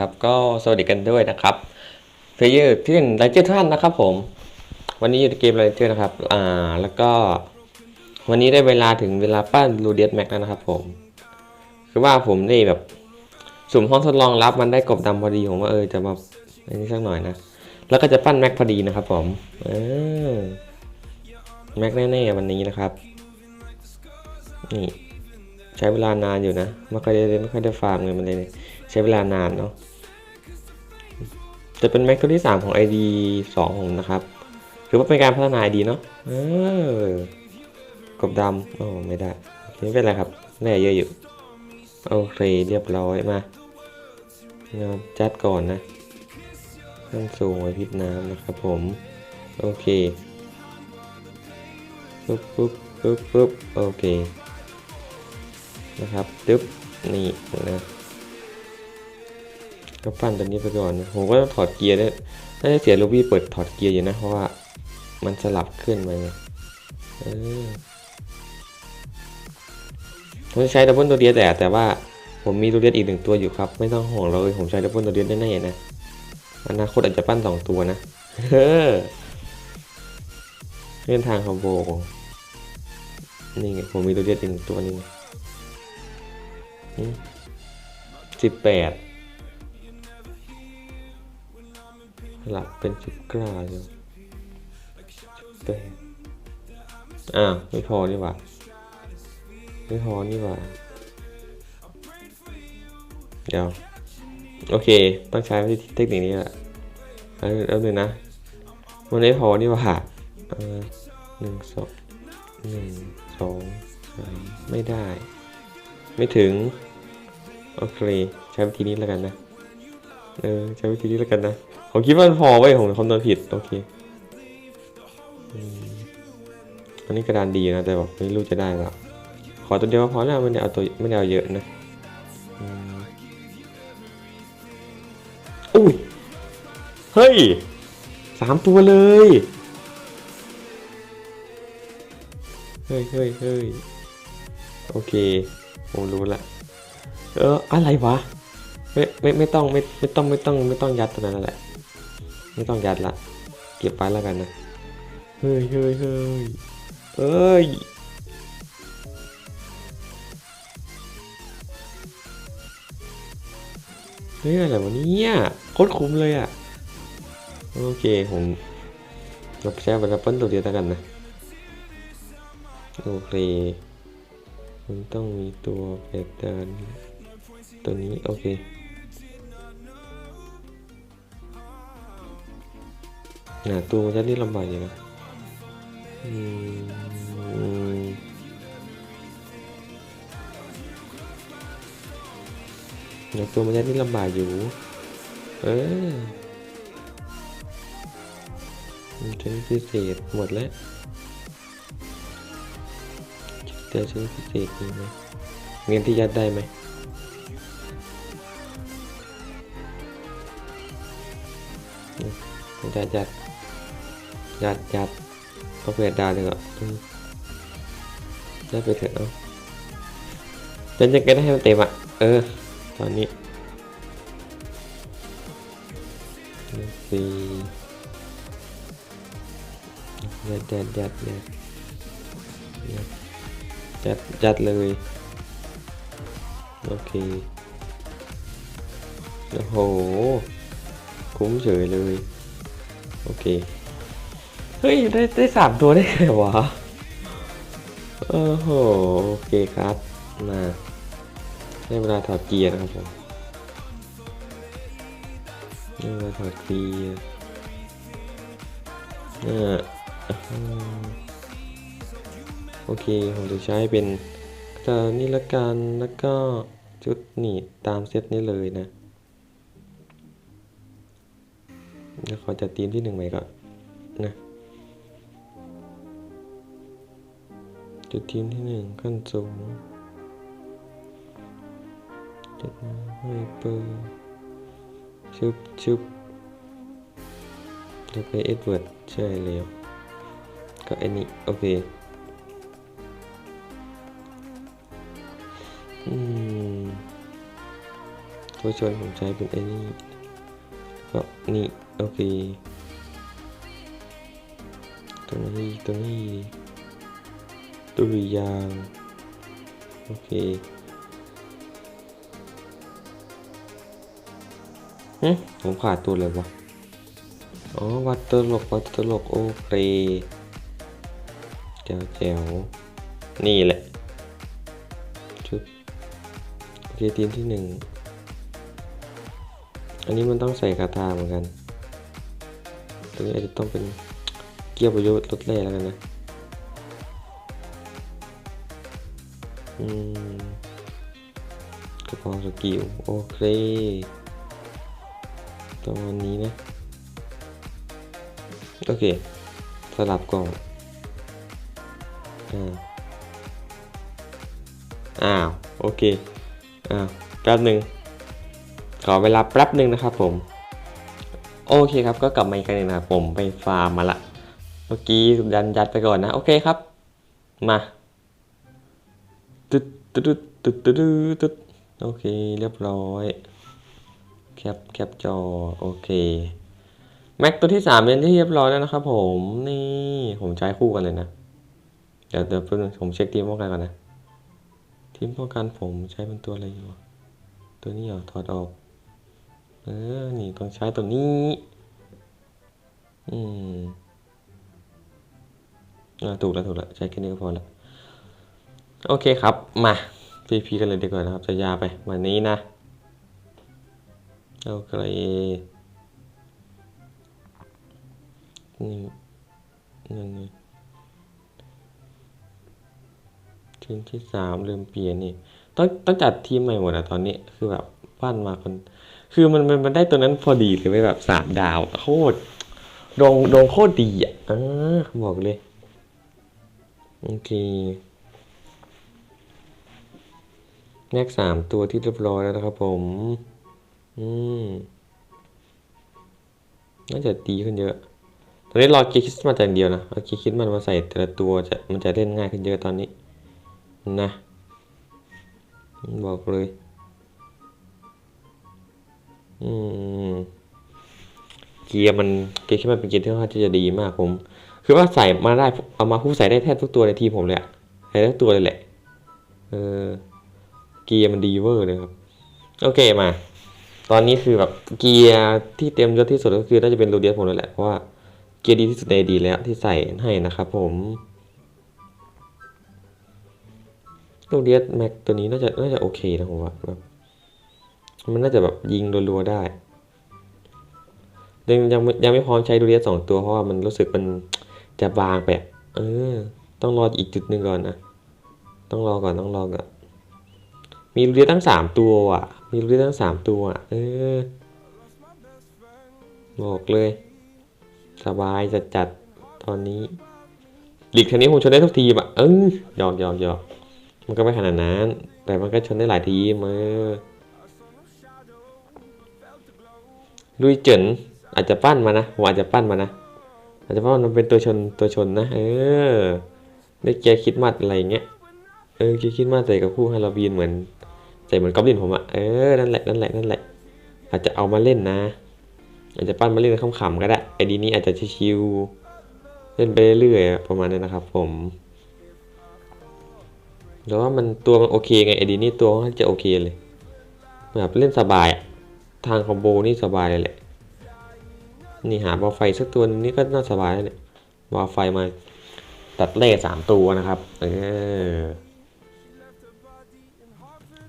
ครับก็สวัสดีกันด้วยนะครับเพลเยอร์ที่เป็นไลเจอร์ท่านนะครับผม วันนี้อยู่ในเกมไลเจอร์นะครับ อ่า แล้วก็ วันนี้ได้เวลาถึงเวลาปั้นรูเดียสแม็กแล้วนะครับผม คือว่าผมได้แบบสุ่มห้องทดลองรับมันได้กบดำพอดีผมว่าเออจะมาอันนี้สักหน่อยนะ แล้วก็จะปั้นแม็กพอดีนะครับผม เออ แม็กแน่ๆวันนี้นะครับ นี่ ช้เวลานานอยู่นะไม่ค่อยได้ไม่ค่อยได้ฟาร์มเงินมันเลยใช้เวลานานเนาะจะเป็นแม็กตัวที่ 3 ของ ID 2ผมนะครับคือว่าเป็นการพัฒนา ID เนาะเออกบดำโอ้ไม่ได้ไม่เป็นไรครับแน่เยอะอยู่โอเคเรียบร้อยมาเราจัดก่อนนะขั้นสูงไว้พิษน้ำนะครับผม โอเคปุ๊บปุ๊บปุ๊บปุ๊บโอเค นะครับดึ๊บนี่นะก็ปั้นตัวนี้ไปก่อน ผมก็ต้องถอดเกียร์ด้วยน่าจะเสียลูบี้เปิดถอดเกียร์อยู่นะเพราะว่ามันสลับขึ้นไปไงเออผมจะใช้ดับเบิลตัวเดียแต่แต่ว่าผมมีตัวเดียอีกหนึ่งตัวอยู่ครับ ไม่ต้องห่วงเลยผมใช้ดับเบิลตัวเดียแน่ๆนะอนาคตอาจจะปั้นสองตัวนะเฮ้อเล่นทางคอมโบนี่ไงผมมีตัวเดียอีกหนึ่งตัวนี่ สิบแปดหลับเป็นสิบเก้าอยู่แปดอ่าวไม่พอนี่หว่า ไม่พอนี่หว่า เดี๋ยว โอเค ต้องใช้วิธีเทคนิคนี้แหละเอาเอาหนึ่งนะ มันไม่พอนี่หว่าหนึ่งสองหนึ่งสองสามไม่ได้ ไม่ถึง โอเค ใช้วิธีนี้แล้วกันนะ เออ ใช้วิธีนี้แล้วกันนะ ผมคิดว่ามันพอไว้ผมคำนวณผิด โอเคอันนี้กระดานดีนะ แต่แบบไม่รู้จะได้หรอขอตัวเดียวพอแล้วไม่ได้เอาตัวไม่ได้เอาเยอะนะอุ้ย เฮ้ยสามตัวเลย เฮ้ยเฮ้ยเฮ้ยโอเค ผมรู้ละเอออะไรวะไม่ไม่ไม่ต้องไม่ไม่ต้องไม่ต้องไม่ต้องยัดตัวนั้นแหละไม่ต้องยัดละ เก็บไว้แล้วกันนะเฮ้ยเฮ้ยเฮ้ยเอ้ยเฮ้ยอะไรวะเนี่ยโคตรคุ้มเลยอะโอเคผมเราใช้บัตรเปิ้ลตัวเดียวแล้วกันนะโอเค มันต้องมีตัวแปดดานตัวนี้ โอเคน่ะตัวมันจะนี่ลำบากอยู่นะอืมน่ะตัวมันจะนี่ลำบากอยู่ เออมันจะพิเศษหมดแล้ว เจอชิ้นพิเศษมีไหมเงินที่ยัดได้ไหมยัดยัดยัดยัดเอาเปลี่ยนดาวเลยอะอืมยัดไปเถอะเอาะจนจะเก็ได้ให้มันเต็มอะ เออ ตอนนี้สี่ยัดยัดยัดยัดยัด จัดจัดเลย โอเค โอ้โห คุ้มเฉยเลย โอเค เฮ้ย ได้ได้สามตัวได้ไงวะโอ้โห โอเคครับ มาได้เวลาถอดเกียร์นะครับผมได้เวลาถอดเกียร์อ่อ โอเค ผมจะใช้เป็นกระนี่ละกันแล้วก็ชุดหนีบตามเซตนี้เลยนะเดี๋ยวขอจัดทีมที่หนึ่งใหม่ก่อนนะจุดทีมที่หนึ่งขั้นสูงจุดให้เปิดชุบชุบแล้วไปเอ็ดเวิร์ดใช่แล้วก็อ้นี่โอเค อืมตัวชนผมใช้เป็นไอ้นี่ก็นี่โอเคตัวนี้ตัวนี้ตุริยางโอเคหึผมขาดตัวเลยวะอ๋อวัดตลกวัดตลกโอเคแจ๋วแจ๋วนี่แหละ เคทีมที่หนึ่งอันนี้มันต้องใส่คาถาเหมือนกัน ตัวนี้อาจจะต้องเป็นเกียร์ประโยชน์ลดแร่แล้วกันนะ อืมกระเพาะสกิลโอเคประมาณนี้นะ โอเค สลับก่อนอ่าอ้าว โอเค อ้าแป๊บหนึ่งขอเวลาแป๊บหนึ่งนะครับผม โอเคครับก็กลับมาอีกครั้งหนึงนะครับผมไปฟาร์มมาละเมื่อกี้ยันยัดไปก่อนนะ โอเคครับ มาตึ๊ดตึ๊ดตึ๊ดตึ๊ดตึ๊ดโอเคเรียบร้อยแคปแคปจอโอเคแม็กตัวที่สามเป็นที่เรียบร้อยแล้วนะครับผมนี่ผมใช้คู่กันเลยนะ เดี๋ยวเดี๋ยวผมเช็คทีมป้องกันก่อนนะ ทีมป้องกันผมใช้เป็นตัวอะไรอยู่ ตัวนี้เหรอถอดออก เออ นี่ต้องใช้ตัวนี้ อืมอ่าถูกแล้วถูกแล้วใช้แค่นี้ก็พอละโอเคครับ มา PP กันเลยดีกว่านะครับ จะยาไป วันนี้นะ โอเคนี่นั่นนี่ ทีมที่สามลืมเปลี่ยนนี่ต้องต้องจัดทีมใหม่หมดอะตอนนี้คือแบบปั้นมาคน คือมันมันมันได้ตัวนั้นพอดีเลยไว้ยแบบสามดาวโคตรดงดงโคตรดีอะอ่าบอกเลยโอเคแม็กสามตัวที่เรียบร้อยแล้วนะครับผม อืมน่าจะดีขึ้นเยอะ ตอนนี้รอเกียร์คริสมาสอย่เดียวนะเอาเกียร์คริสมาสมาใส่แต่ละตัวจะมันจะเล่นง่ายขึ้นเยอะตอนนี้ นะบอกเลย อืม เกียร์มันเกียร์คริสต์มาเป็นเกียร์ที่ค่อนข้างที่จะดีมากผม คือว่าใส่มาได้เอามาผู้ใส่ได้แทบทุกตัวในทีมผมเลยอะใส่ได้ทุกตัวเลยแหละ เออ เกียร์มันดีเวอร์เลยครับ โอเคมา ตอนนี้คือแบบเกียร์ที่เต็มยศที่สุดก็คือน่าจะเป็นรูเดียสผมนั่นแหละ เพราะว่าเกียร์ดีที่สุดในดีแล้วที่ใส่ให้นะครับผม รูเดียสแม็กตัวนี้น่าจะน่าจะโอเคนะผมว่าแบบมันน่าจะแบบยิงรัวๆได้ยังยังยังไม่พร้อมใช้รูเดียสสองตัวเพราะว่ามันรู้สึกมันจะบางไปเออ ต้องรออีกจุดหนึ่งก่อนนะต้องรอก่อนต้องรอก่อนมีรูเดียสตั้งสามตัวอะ มีรูเดียสตั้งสามตัวอะเออบอกเลย สบายจัดจัดตอนนี้หลีกทีนี้ผมชนได้ทุกทีมอะเออยอกหยอกหยอก มันก็ไม่ขนาดนั้น แต่มันก็ชนได้หลายทีมเออลุยเจินอาจจะปั้นมานะผมอาจจะปั้นมานะ อาจจะปั้นมันเป็นตัวชนตัวชนนะ เออได้เกียร์คิดมัดอะไรอย่างเงี้ย เออคิดคิดมัดใส่กับคู่ฮาโลวีนเหมือนใส่เหมือนกอบลินผมอะเออ นั่นแหละ นั่นแหละ นั่นแหละ อาจจะเอามาเล่นนะ อาจจะปั้นมาเล่นขำๆก็ได้ ไอดีนี้อาจจะชิวๆเล่นไปเรื่อยๆประมาณนั้นะครับผม แต่ว่ามันตัวมันโอเคไงไอดีนี้ตัวมันจะโอเคเลยแบบเล่นสบายทางคอมโบนี่สบายเลยแหละ นี่หาบอลไฟสักตัวนี่ก็น่าสบายแล้วเนี่ยบอลไฟมาตัดเล่สามตัวนะครับ เออ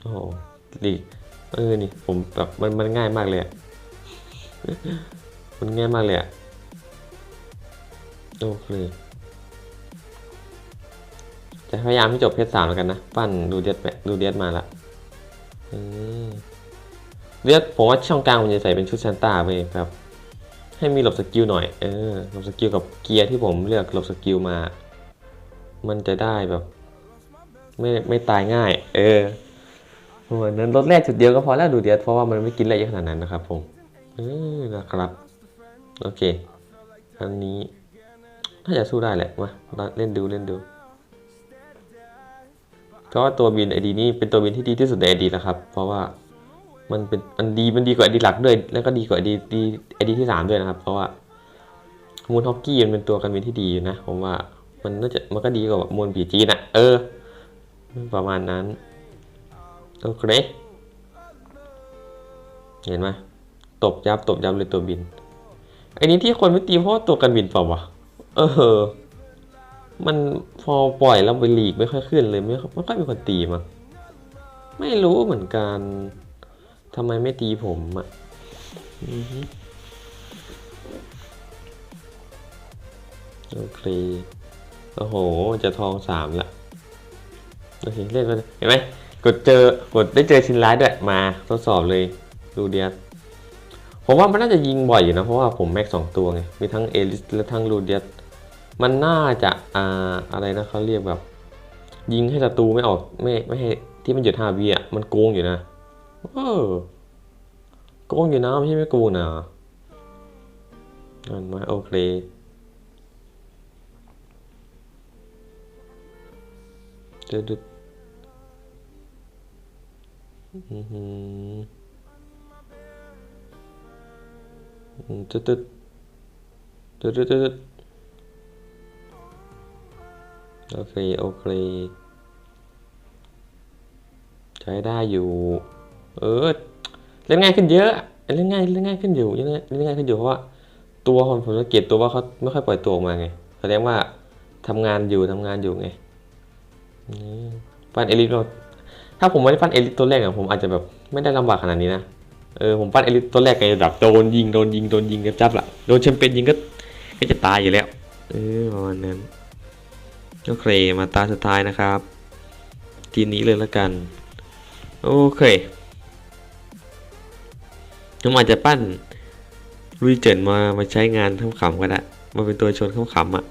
โอ้ดีเออนี่ผมแบบมันมันง่ายมากเลยมันง่ายมากเลยโอเค จะพยายามให้จบเพชรสามแล้วกันนะ ปั้นดูเดียดไปดูเดียดมาละเดียดผมว่าช่องกลางมันจะใส่เป็นชุดซานต้าไปแบบให้มีหลบสกิลหน่อย เออหลบสกิลกับเกียร์ที่ผมเลือกหลบสกิลมา มันจะได้แบบ ไม่ไม่ตายง่าย เออเหมือนนั้นรถแรกจุดเดียวก็พอแล้วดูเดียดเพราะว่ามันไม่กินอะไรเยอะขนาดนั้นนะครับ ผม เออนะครับ โอเค อันนี้น่าจะสู้ได้แหละ มาเล่นดูเล่นดู เพราะว่าตัวบินไอดีนี่เป็นตัวบินที่ดีที่สุดในไอดีแล้วครับ เพราะว่ามันเป็นมันดีมันดีกว่าไอดีหลักด้วย แล้วก็ดีกว่าไอดีดีไอดีที่สามด้วยนะครับ เพราะว่ามูลฮอกกี้มันเป็นตัวกันบินที่ดีอยู่นะ ผมว่ามันน่าจะมันก็ดีกว่ามูลผีจีนอะเออ ประมาณนั้นโอเคเห็นไหมตบยับตบยับเลยตัวบินไอ้นี้ที่คนไม่ตีเพราะตัวกันบินเปล่าวะเออ มันพอปล่อยแล้วไปลีกไม่ค่อยขึ้นเลยไม่ค่อยไม่ค่อยมีคนตีมั้งไม่รู้เหมือนกันทำไมไม่ตีผมอะโอเคโอ้โห จะทองสามละโอเคเล่นไปเลยเห็นไหมกดเจอกดได้เจอชิ้นร้ายด้วยมาทดสอบเลยดูเดียสผมว่ามันน่าจะยิงบ่อยอยู่นะ เพราะว่าผมแม็กสองตัวไง มีทั้งเอลิสและทั้งลูเดียส มันน่าจะอ่าอะไรนะเขาเรียกแบบ ยิงให้ศัตรูไม่ออกไม่ไม่ให้ที่มันหยุดฮาวีอะมันโกงอยู่นะเออโกงอยู่นะไม่ใช่ไม่โกงนะนั่นไหมโอเคตึ๊ดตึ๊ดอือหือดตึ๊ดตึ๊ดตึ๊ดตึ๊ด โอเค โอเค ใช้ได้อยู่ เออ เล่นง่ายขึ้นเยอะ เล่นง่าย เล่นง่ายขึ้นอยู่ เล่นง่ายขึ้นอยู่เพราะว่าตัวผมผมสังเกตตัวว่าเขาไม่ค่อยปล่อยตัวออกมาไง แสดงว่าทำงานอยู่ทำงานอยู่ไงนี่ปั้นเอลิทเราถ้าผมไม่ได้ปั้นเอลิทตัวแรกอะผมอาจจะแบบไม่ได้ลำบากขนาดนี้นะ เออผมปั้นเอลิทตัวแรกไงระดับโดนยิงโดนยิงโดนยิงจับจับละโดนแชมเปี้ยนยิงก็ก็จะตายอยู่แล้ว เออประมาณนั้น โอเคมาตาสุดท้ายนะครับ ทีนี้เลยละกัน โอเคผมอาจจะปั้นลุยเจินมามาใช้งานขำๆก็ได้มาเป็นตัวชนขำๆอะ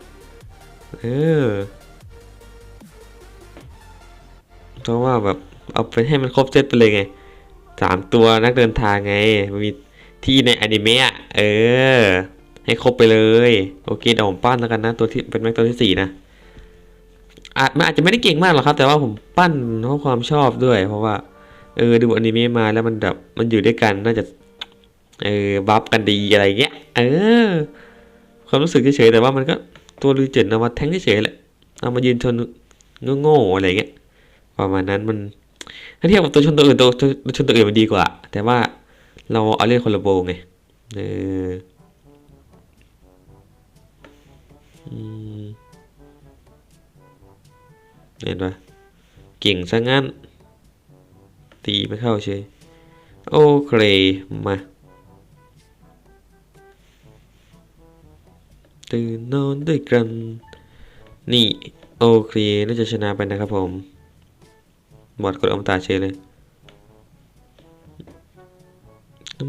เออเพราะว่าแบบเอาไปให้มันครบเซตไปเลยไงสามตัวนักเดินทางไงมันมีที่ในอนิเมะอะเออ ให้ครบไปเลย โอเคเดี๋ยวผมปั้นแล้วกันนะ ตัวที่เป็นแม็กตัวที่สี่นะ อาจมันอาจจะไม่ได้เก่งมากหรอกครับ แต่ว่าผมปั้นเพราะความชอบด้วย เพราะว่า เออดูอนิเมะมาแล้วมันแบบมันอยู่ด้วยกันน่าจะ เออบัฟกันดีอะไรเงี้ย เออ ความรู้สึกเฉยๆแต่ว่ามันก็ตัวลุยเจนเอามาแทงเฉยๆแหละเอามายืนชนโง่ๆอะไรเงี้ยประมาณนั้นมันถ้าเทียบกับตัวชนตัวอื่นตัวตัวชนตัวอื่นมันดีกว่า แต่ว่าเราเอาเล่นคนละโบไงเออ อืม เห็นปะเก่งซะงั้น ตีไม่เข้าเฉยโอเค มาตื่นนอนด้วยกัน นี่โอเคน่าจะชนะไปนะครับผมบอดกดอมตาเฉยเลย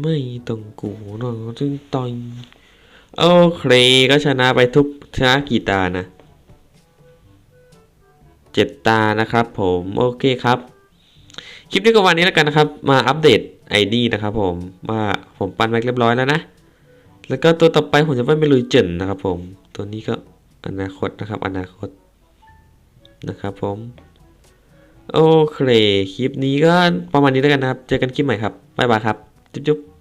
ไม่ต้องกูนอนจึงต่อยโอเคก็ชนะไปทุกชนะกี่ตานะ เจ็ดตานะครับผมโอเคครับ คลิปนี้ก็วันนี้แล้วกันนะครับ มาอัปเดต ID นะครับผมว่าผมปั้นแม็กเรียบร้อยแล้วนะ แล้วก็ตัวต่อไปผมจะปั้นเป็นลุยเจนนะครับผมตัวนี้ก็อนาคตนะครับ อนาคตนะครับผมโอเค คลิปนี้ก็ประมาณนี้แล้วกันนะครับ เจอกันคลิปใหม่ครับบ๊ายบายครับ จุ๊บ